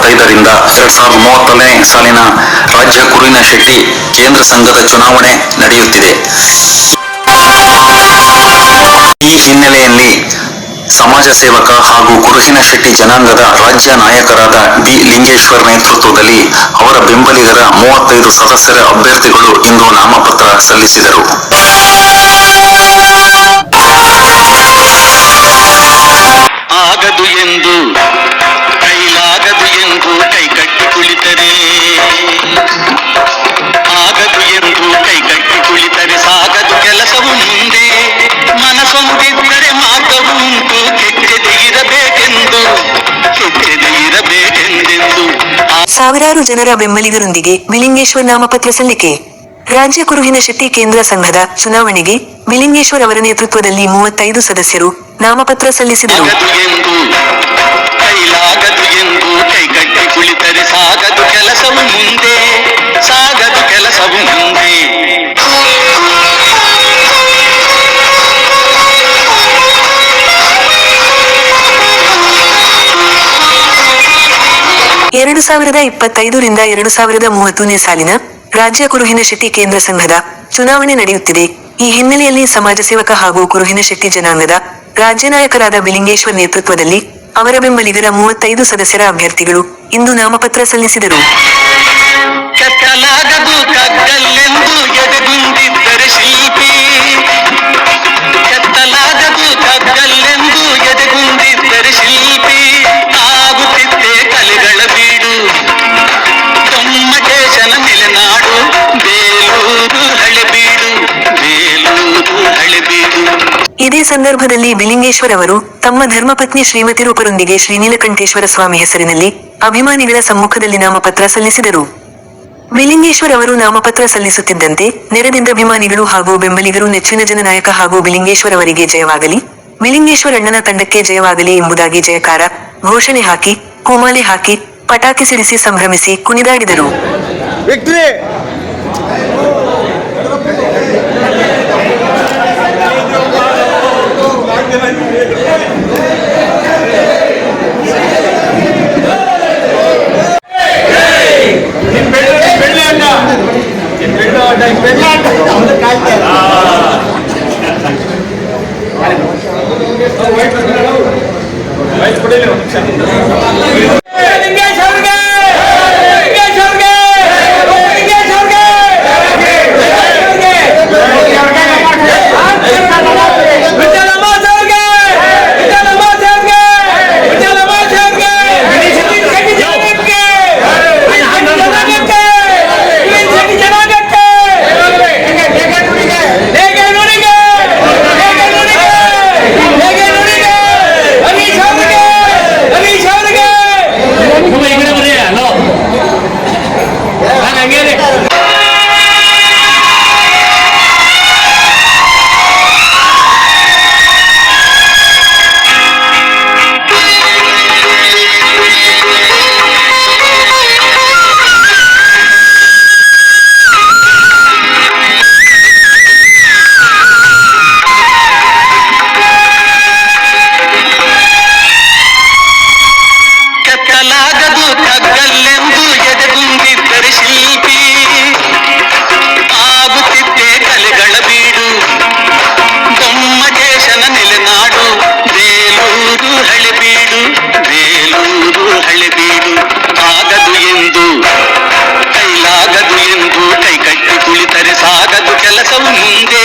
ಇಪ್ಪತ್ತೈದರಿಂದ ಎರಡ್ ಸಾವಿರದ ಮೂವತ್ತನೇ ಸಾಲಿನ ರಾಜ್ಯ ಕುರುವಿನ ಶೆಟ್ಟಿ ಕೇಂದ್ರ ಸಂಘದ ಚುನಾವಣೆ ನಡೆಯುತ್ತಿದೆ. ಈ ಹಿನ್ನೆಲೆಯಲ್ಲಿ ಸಮಾಜ ಸೇವಕ ಹಾಗೂ ಕುರುಹಿನ ಶೆಟ್ಟಿ ಜನಾಂಗದ ರಾಜ್ಯ ನಾಯಕರಾದ ಬಿ ಲಿಂಗೇಶ್ವರ್ ನೇತೃತ್ವದಲ್ಲಿ ಅವರ ಬೆಂಬಲಿಗರ ಮೂವತ್ತೈದು ಸದಸ್ಯರ ಅಭ್ಯರ್ಥಿಗಳು ಇಂದು ನಾಮಪತ್ರ ಸಲ್ಲಿಸಿದರು. ಸಾವಿರಾರು ಜನರ ಬೆಂಬಲಿಗರೊಂದಿಗೆ ಬಿಲಿಂಗೇಶ್ವರ್ ನಾಮಪತ್ರ ಸಲ್ಲಿಕೆ. ರಾಜ್ಯ ಕುರುಹಿನ ಶೆಟ್ಟಿ ಕೇಂದ್ರ ಸಂಘದ ಚುನಾವಣೆಗೆ ಬಿಲಿಂಗೇಶ್ವರ್ ಅವರ ನೇತೃತ್ವದಲ್ಲಿ ಮೂವತ್ತೈದು ಸದಸ್ಯರು ನಾಮಪತ್ರ ಸಲ್ಲಿಸಿದರು. ಎರಡು ಸಾವಿರದ ಇಪ್ಪತ್ತೈದರಿಂದ ಎರಡು ಸಾವಿರದ ಮೂವತ್ತನೇ ಸಾಲಿನ ರಾಜ್ಯ ಕುರುಹಿನ ಶೆಟ್ಟಿ ಕೇಂದ್ರ ಸಂಘದ ಚುನಾವಣೆ ನಡೆಯುತ್ತಿದೆ. ಈ ಹಿನ್ನೆಲೆಯಲ್ಲಿ ಸಮಾಜ ಸೇವಕ ಹಾಗೂ ಕುರುಹಿನ ಶೆಟ್ಟಿ ಜನಾಂಗದ ರಾಜ್ಯ ನಾಯಕರಾದ ಬಿಲಿಂಗೇಶ್ವರ್ ನೇತೃತ್ವದಲ್ಲಿ ಅವರ ಬೆಂಬಲಿಗರ ಮೂವತ್ತೈದು ಸದಸ್ಯರ ಅಭ್ಯರ್ಥಿಗಳು ಇಂದು ನಾಮಪತ್ರ ಸಲ್ಲಿಸಿದರು. ಇದೇ ಸಂದರ್ಭದಲ್ಲಿ ಬಿಲಿಂಗೇಶ್ವರ್ ಅವರು ತಮ್ಮ ಧರ್ಮಪತ್ನಿ ಶ್ರೀಮತಿ ರೂಪರೊಂದಿಗೆ ಶ್ರೀನೀಲಕಂಠೇಶ್ವರ ಸ್ವಾಮಿ ಹೆಸರಿನಲ್ಲಿ ಅಭಿಮಾನಿಗಳ ಸಮ್ಮುಖದಲ್ಲಿ ನಾಮಪತ್ರ ಸಲ್ಲಿಸಿದರು. ಬಿಲಿಂಗೇಶ್ವರ್ ಅವರು ನಾಮಪತ್ರ ಸಲ್ಲಿಸುತ್ತಿದ್ದಂತೆ ನೆರೆದಿದ್ದ ಅಭಿಮಾನಿಗಳು ಹಾಗೂ ಬೆಂಬಲಿಗರು, ನೆಚ್ಚಿನ ಜನನಾಯಕ ಹಾಗೂ ಬಿಲಿಂಗೇಶ್ವರ್ ಅವರಿಗೆ ಜಯವಾಗಲಿ, ಬಿಲಿಂಗೇಶ್ವರ್ ಅಣ್ಣನ ತಂಡಕ್ಕೆ ಜಯವಾಗಲಿ ಎಂಬುದಾಗಿ ಜಯಕಾರ ಘೋಷಣೆ ಹಾಕಿ, ಕೂಮಾಲೆ ಹಾಕಿ, ಪಟಾಕಿ ಸಿಡಿಸಿ ಸಂಭ್ರಮಿಸಿ ಕುಣಿದಾಡಿದರು. muchas gracias. donde